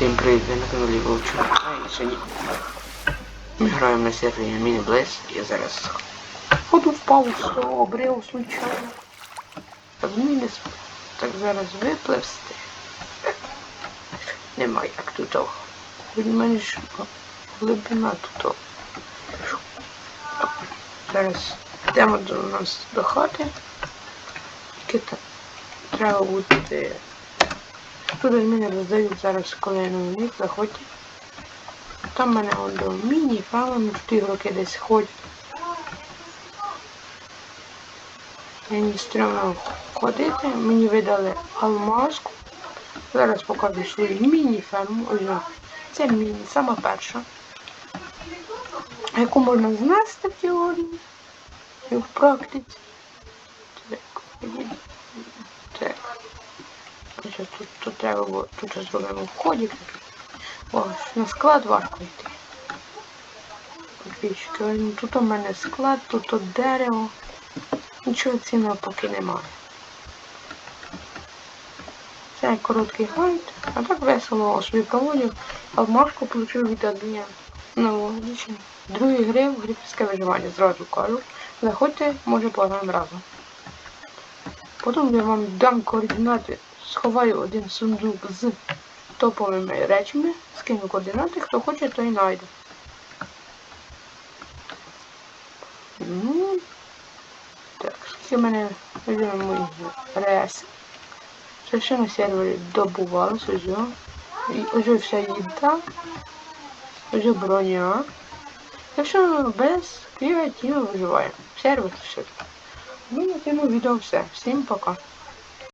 Всім привіт, ви на каналі Вовчук. А і сьогодні ми граємо на сервері Mini Blaze. Я зараз ходу з того обриву случайно. Так міни так зараз випливсти. Нема як тут. Від глибина тут. Зараз йдемо до нас до хати. Тільки та- бути Тут мені роздають зараз kolejну ніч, заходьте. Там в мене он до міні, в ті роки десь ходять. Мені стрімно ходити, мені видали алмазку. Зараз покажу свою міні-ферму. Це міні, сама перша. Яку можна знести в теорії і в практиці. Так, так. Ось тут, тут треба було, тут зробимо входик. Ось, на склад важко йти. Подписчики, тут у мене склад, тут от дерево. Нічого цінного поки немає. Це короткий гайд, а так весело собі проводив. Алмашку получив від одня аналогічно. Другий гри в грифське виживання, зразу кажу. Заходьте, може пограємо разом. Потім я вам дам координати, сховаю один сундук з топовими речами, скину координати, хто хоче, той знайде. Ну, так, скільки в мене мої реси. Це ще на сервері добувалось, ось. І ось вся їда. Ось броня. Так що без креативу виживаємо. Сервер все. Ну, на цьому відео все. Всім пока.